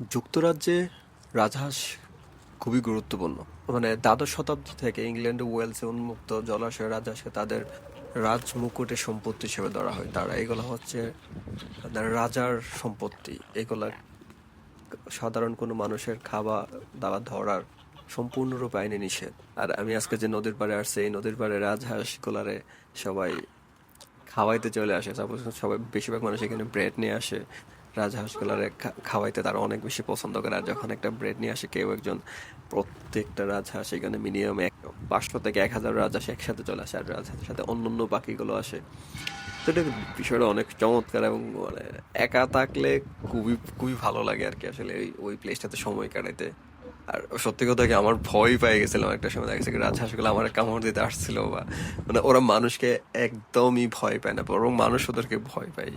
যুক্তরাজ্যে রাজহাঁস খুবই গুরুত্বপূর্ণ। মানে দ্বাদশ শতাব্দী থেকে ইংল্যান্ড ওয়েলসে উন্মুক্ত জলাশয় রাজহাঁসকে তাদের রাজমুকুটের সম্পত্তি হিসেবে ধরা হয়। তারা এগুলো হচ্ছে রাজার সম্পত্তি। এগুলা সাধারণ কোনো মানুষের খাওয়া দাওয়া ধরার সম্পূর্ণরূপে আইনে নিষেধ। আর আমি আজকে যে নদীর পাড়ে আসছি, এই নদীর পাড়ে রাজহাঁস গুলারে সবাই খাওয়াইতে চলে আসে। তারপর সবাই বেশিরভাগ মানুষ এখানে ব্রেড নিয়ে আসে। রাজহাঁসগুলারে খা- খাওয়াইতে তারা অনেক বেশি পছন্দ করে। আর যখন একটা ব্রেড নিয়ে আসে, কেউ একজন, প্রত্যেকটা রাজহাঁস এখানে মিনিমাম এক, পাঁচশো থেকে এক হাজার রাজহাঁস একসাথে চলে আসে। আর রাজহাঁসের সাথে অন্য অন্য পাখিগুলো আসে। তো এটা বিষয়টা অনেক চমৎকার এবং মানে একা থাকলে খুবই খুবই ভালো লাগে আর কি আসলে ওই ওই প্লেসটাতে সময় কাটাইতে। আর সত্যি কথা কি, আমার ভয় পেয়ে গেছিলাম একটা সময়। দেখা গেছে রাজহাঁসগুলো আমার কামড় দিতে আসছিল বা মানে ওরা মানুষকে একদমই ভয় পায় না, বরং মানুষ ওদেরকে ভয় পায়।